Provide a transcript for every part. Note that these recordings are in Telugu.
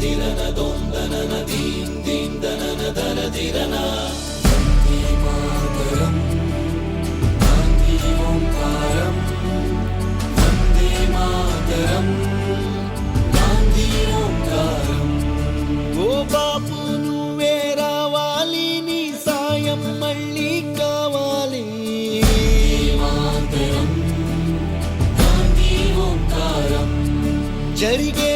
திரன தொந்தன தீம் தீந்தன தர திரனா வந்தே மாதரம் காந்தி ஓங்காரம் வந்தே மாதரம் காந்தி ఓంకారం ఓ బాబు నువ్వే రావాలి నీ సాయం మళ్ళీ కావాలి మాతరం గాంధీ ఓంకారం జరిగే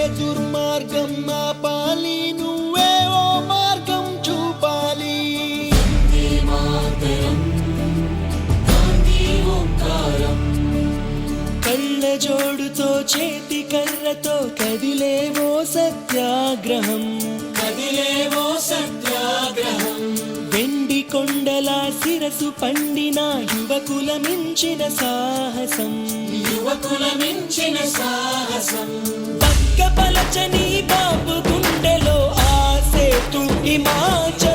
కర్రతో కదిలేవో సత్యాగ్రహం. కదిలేవో సత్యాగ్రహం. వెండి కొండల శిరసు పండిన యువకుల మించిన సాహసం. యువకుల మించిన సాహసం. పక్క పలచని బాబు గుండెలో ఆసేతు హిమాచలం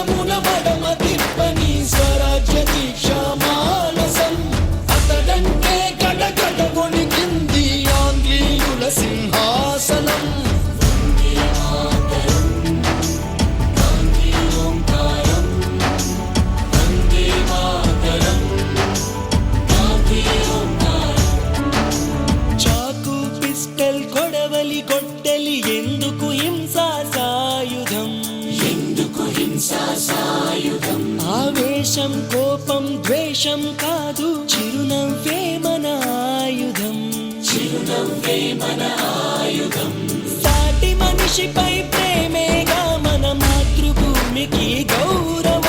మార్గమున మడమ తిప్పని స్వరాజ్య దీక్ష. ద్వేషం కాదు. చిరునవ్వే మన ఆయుధం. చిరునవ్వే మన ఆయుధం. సాటి మనిషిపై ప్రేమేగా మన మాతృభూమికి గౌరవం.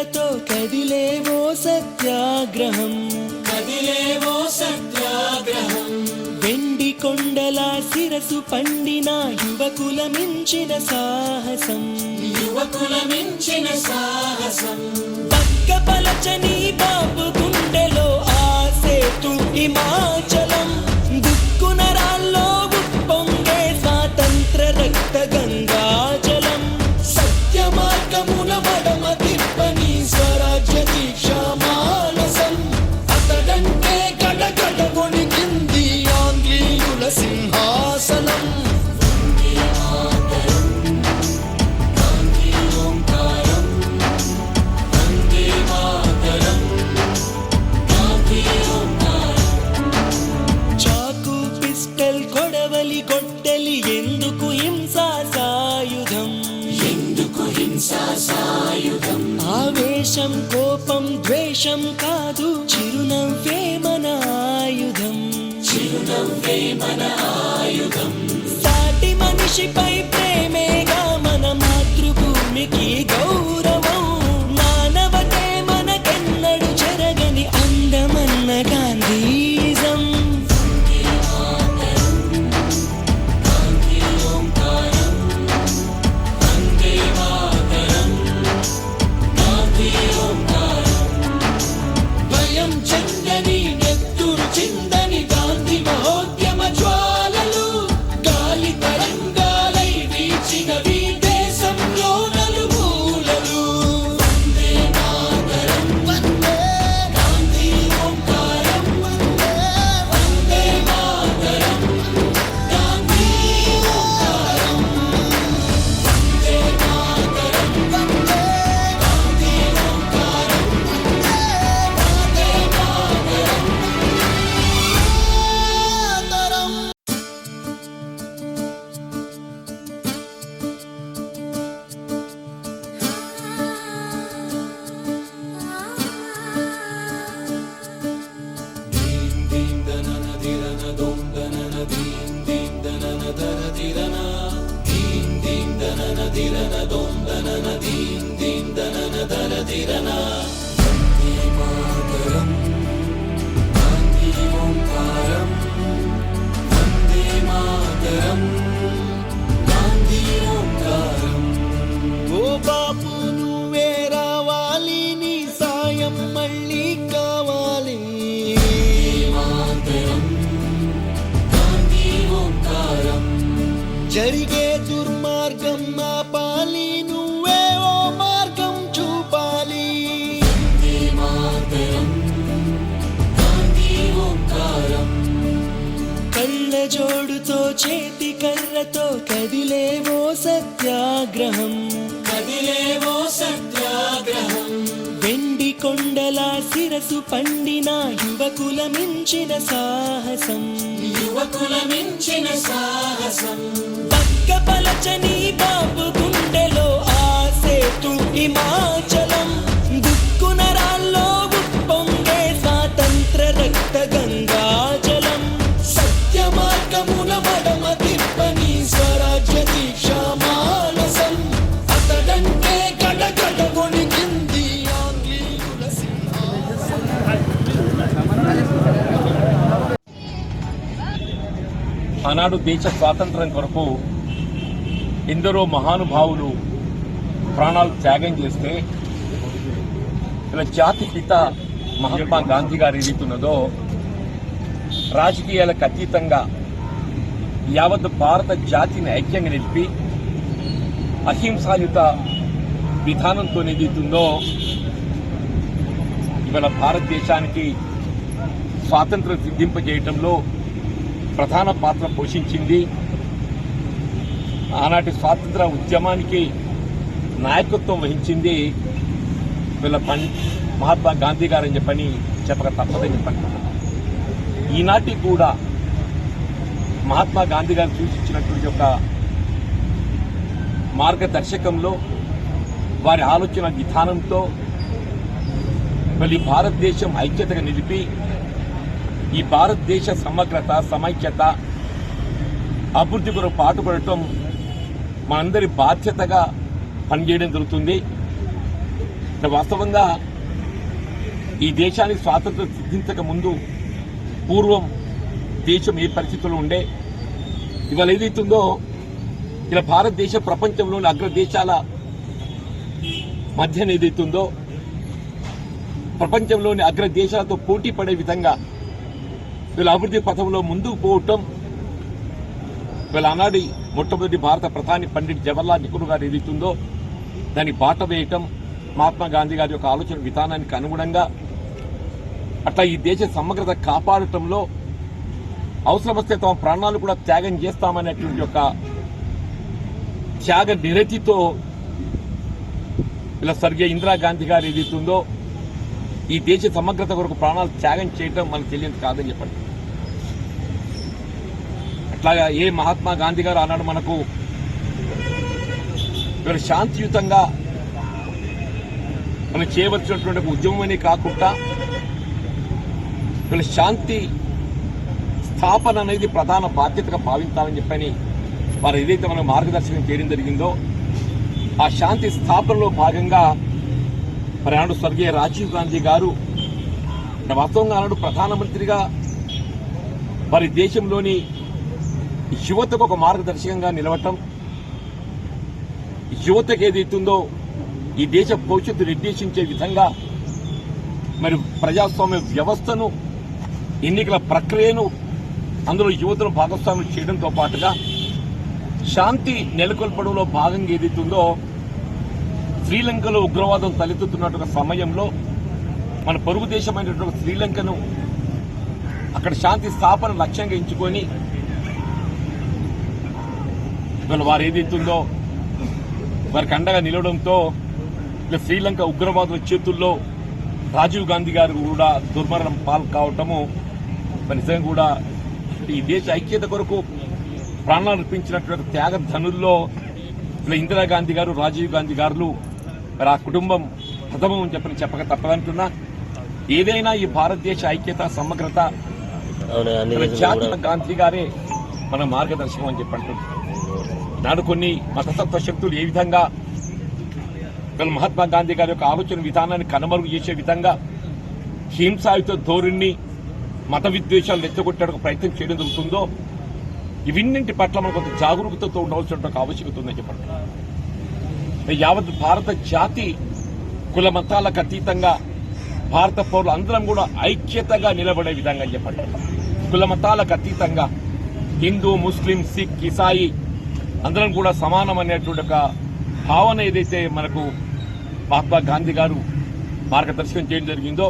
కర్రతో కదిలేవో సత్యాగ్రహం. కదిలేవో సత్యాగ్రహం. వెండి కొండల శిరసు పండిన యువకుల మించిన సాహసం. యువకుల మించిన సాహసం. పక్క పలచని బాబు గుండెలో ఆసేతు హిమాచలం దుక్కున రాల్లో ఉప్పొంగే స్వాతంత్ర రక్త గంగాజలం. సత్య తిప్పని స్వరాజ్య దీక్ష మానసం అతడంటే గడగడ కొనికింది ఆంగ్లీయుల సింహాసనం కొడవలి కొట్టెలి ఎందుకు హింసా సాయుధం ఎందుకు హింసా సాయుధం? ఆవేశం కోపం ద్వేషం కాదు. చిరునవ్వే మన ఆయుధం. చిరునవ్వే మన ఆయుధం. సాటి మనిషిపై ప్రేమేగా మన మాతృభూమికి గౌరవం. కదిలేవో సత్యాగ్రహం. కదిలేవో సత్యాగ్రహం. వెండి కొండల శిరసు పండిన యువకుల మించిన సాహసం. యువకుల మించిన సాహసం. పక్క పలచని బాబు గుండెలో ఆసేతు హిమాచలం. దుక్కున రాల్లో ఉప్పొంగే స్వాతంత్ర రక్త సత్య మార్గమున మడమ తిప్పని స్వరాజ్య దీక్ష మానసం. అతడంటే గడగడ వణికింది ఆంగ్లీయుల ఆనాడు దేశ స్వాతంత్రం కొరకు ఎందరో మహానుభావులు ప్రాణాలు త్యాగం చేస్తే ఇలా జాతి పిత మహాత్మా గాంధీ గారు ఏదైతున్నదో రాజకీయాలకు అతీతంగా యావత్ భారత జాతిని ఐక్యంగా నిలిపి అహింసాయుత విధానంతో ఏదైతుందో ఇవాళ భారతదేశానికి స్వాతంత్రం సిద్ధింపజేయటంలో ప్రధాన పాత్ర పోషించింది ఆనాటి స్వాతంత్ర ఉద్యమానికి నాయకత్వం వహించింది వీళ్ళ పని మహాత్మా గాంధీ గారని చెప్పని చెప్పక తప్పదని చెప్పండి ఈనాటి కూడా మహాత్మా గాంధీ గారు సూచించినటువంటి ఒక మార్గదర్శకంలో వారి ఆలోచన విధానంతో మళ్ళీ భారతదేశం ఐక్యతగా నిలిపి ఈ భారతదేశ సమగ్రత సమైక్యత అభివృద్ధి కొరకు పాటుపడటం మనందరి బాధ్యతగా పనిచేయడం జరుగుతుంది. వాస్తవంగా ఈ దేశానికి స్వాతంత్రం సిద్ధించక ముందు పూర్వం దేశం ఏ పరిస్థితుల్లో ఉండే ఇవాళ ఏదైతుందో ఇలా భారతదేశ ప్రపంచంలోని అగ్రదేశాల మధ్యన ఏదైతుందో ప్రపంచంలోని అగ్రదేశాలతో పోటీ పడే విధంగా వీళ్ళ అభివృద్ధి పథంలో ముందుకు పోవటం వీళ్ళ ఆనాడి మొట్టమొదటి భారత ప్రధాని పండిట్ జవహర్లాల్ నెహ్రూ గారు ఏదైతుందో దాన్ని బాట వేయటం మహాత్మా గాంధీ గారి యొక్క ఆలోచన విధానానికి అనుగుణంగా అట్లా ఈ దేశ సమగ్రత కాపాడటంలో అవసరం వస్తే తమ ప్రాణాలు కూడా త్యాగం చేస్తామనేటువంటి యొక్క త్యాగ నిరతితో ఇలా స్వర్గీయ ఇందిరాగాంధీ గారు ఏదైతుందో ఈ దేశ సమగ్రత కొరకు ప్రాణాలు త్యాగం చేయటం మనకు తెలియదు కాదని చెప్పండి. అట్లాగా ఏ మహాత్మా గాంధీ గారు ఆనాడు మనకు ఇవాళ శాంతియుతంగా మనం చేయవలసినటువంటి ఉద్యమమని కాకుండా వీళ్ళ శాంతి స్థాపన అనేది ప్రధాన బాధ్యతగా భావించాలని చెప్పని వారు ఏదైతే మనం మార్గదర్శకం చేయడం జరిగిందో ఆ శాంతి స్థాపనలో భాగంగా ప్రయాణుడు స్వర్గీయ రాజీవ్ గాంధీ గారు వాస్తవంగా ఆనాడు ప్రధానమంత్రిగా మరి దేశంలోని యువతకు ఒక మార్గదర్శకంగా నిలవటం యువతకు ఏదైతుందో ఈ దేశ భవిష్యత్తు నిర్దేశించే విధంగా మరి ప్రజాస్వామ్య వ్యవస్థను ఎన్నికల ప్రక్రియను అందులో యువతను భాగస్వామ్యం చేయడంతో పాటుగా శాంతి నెలకొల్పడంలో భాగంగా ఏదైతుందో శ్రీలంకలో ఉగ్రవాదం తలెత్తుతున్నటువంటి సమయంలో మన పొరుగు దేశమైనటువంటి శ్రీలంకను అక్కడ శాంతి స్థాపన లక్ష్యంగా ఎంచుకొని ఇవాళ వారు ఏదైతుందో వారికి అండగా నిలవడంతో ఇక శ్రీలంక ఉగ్రవాదుల చేతుల్లో రాజీవ్ గాంధీ గారు కూడా దుర్మరణం పాలు కావటము నిజంగా కూడా ఈ దేశ ఐక్యత కొరకు ప్రాణాలు అర్పించినటువంటి త్యాగ ధనుల్లో ఇందిరాగాంధీ గారు రాజీవ్ గాంధీ గారు మరి ఆ కుటుంబం ప్రథమం అని చెప్పని చెప్పక తప్పదంటున్నా. ఏదైనా ఈ భారతదేశ ఐక్యత సమగ్రత జాతీయ గాంధీ గారే మన మార్గదర్శకం అని చెప్పి అంటున్నారు నాడు కొన్ని మతతత్వ శక్తులు ఏ విధంగా వీళ్ళ మహాత్మా గాంధీ గారి యొక్క ఆలోచన విధానాన్ని కనుమరుగు చేసే విధంగా హింసాయుత ధోరణి మత విద్వేషాలు ఎత్తగొట్టడానికి ప్రయత్నం చేయడం జరుగుతుందో ఇవన్నింటి పట్ల మనం కొంత జాగరూకతతో ఉండవలసినటువంటి ఆవశ్యకత ఉందని చెప్పండి. యావత్ భారత జాతి కుల మతాలకు అతీతంగా భారత పౌరులు అందరం కూడా ఐక్యతగా నిలబడే విధంగా చెప్పండి. కుల మతాలకు అతీతంగా హిందూ ముస్లిం సిక్ ఇసాయి అందరం కూడా సమానం అనేటువంటి ఒక భావన ఏదైతే మనకు మహాత్మా గాంధీ గారు మార్గదర్శనం చేయడం జరిగిందో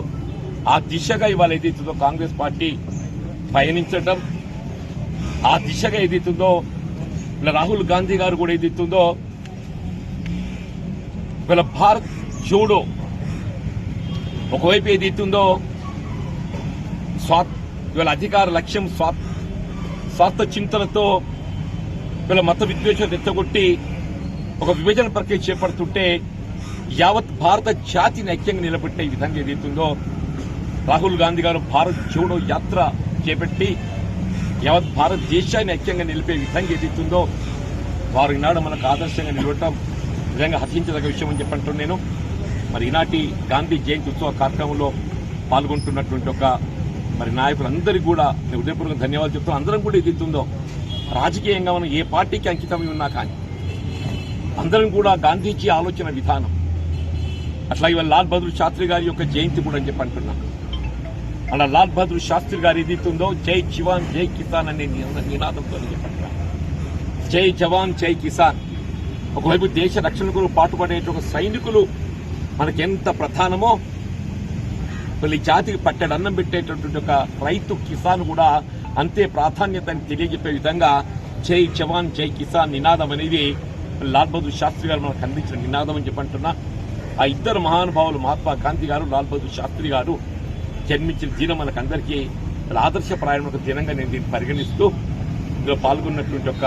ఆ దిశగా ఇవాళ ఏదైతుందో కాంగ్రెస్ పార్టీ పయనించడం ఆ దిశగా ఏదైతుందో ఇలా రాహుల్ గాంధీ గారు కూడా ఏదైతుందో వీళ్ళ భారత్ జోడో ఒకవైపు ఏదైతుందో స్వా వీళ్ళ అధికార లక్ష్యం స్వా స్వార్థ చింతనతో వీళ్ళ మత విద్వేషాలు ఎత్తగొట్టి ఒక విభజన ప్రక్రియ చేపడుతుంటే యావత్ భారత జాతిని ఐక్యంగా నిలబెట్టే విధంగా ఏదైతుందో రాహుల్ గాంధీ గారు భారత్ జోడో యాత్ర చేపట్టి యావత్ భారతదేశాన్ని ఐక్యంగా నిలిపే విధంగా ఏదైతుందో వారు ఈనాడు మనకు ఆదర్శంగా నిలబడటం నిజంగా హర్షించదగ్గ విషయం అని చెప్పంటూ నేను. మరి ఈనాటి గాంధీ జయంతి ఉత్సవ కార్యక్రమంలో పాల్గొంటున్నటువంటి ఒక మరి నాయకులందరికీ కూడా నేను హృదయపూర్వక ధన్యవాదాలు చెప్తాను అందరం కూడా ఏదైతుందో రాజకీయంగా మనం ఏ పార్టీకి అంకితమై ఉన్నా కానీ అందరం కూడా గాంధీజీ ఆలోచన విధానం. అట్లా ఇవాళ లాల్ బహదూర్ శాస్త్రి గారి యొక్క జయంతి కూడా అని చెప్పి అంటున్నాను అలా లాల్ బహదూర్ శాస్త్రి గారు ఏదైతుందో జై జవాన్ జై కిసాన్ అనే నినాదం నినాదంతో జై జవాన్ జై కిసాన్. ఒకవైపు దేశ రక్షణకు పాటుపడేటువంటి సైనికులు మనకెంత ప్రధానమో మళ్ళీ జాతికి పట్టెడు అన్నం పెట్టేటటువంటి ఒక రైతు కిసాన్ కూడా అంతే ప్రాధాన్యతని తెలియజెప్పే విధంగా జై జవాన్ జై కిసాన్ నినాదం అనేది లాల్ బహదూర్ శాస్త్రి గారు మనకు అందించిన నినాదం అని చెప్పంటున్నా ఆ ఇద్దరు మహానుభావులు మహాత్మా గాంధీ గారు లాల్ బహదూర్ శాస్త్రి గారు జన్మించిన దినం మనకందరికీ ఆదర్శప్రాయం ఒక దినంగా నేను దీన్ని పరిగణిస్తూ ఇందులో పాల్గొన్నటువంటి ఒక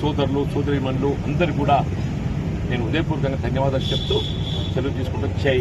సోదరులు సోదరిమణులు అందరు కూడా నేను ఉదయపూర్వకంగా ధన్యవాదాలు చెప్తూ సెలవు తీసుకుంటూ జై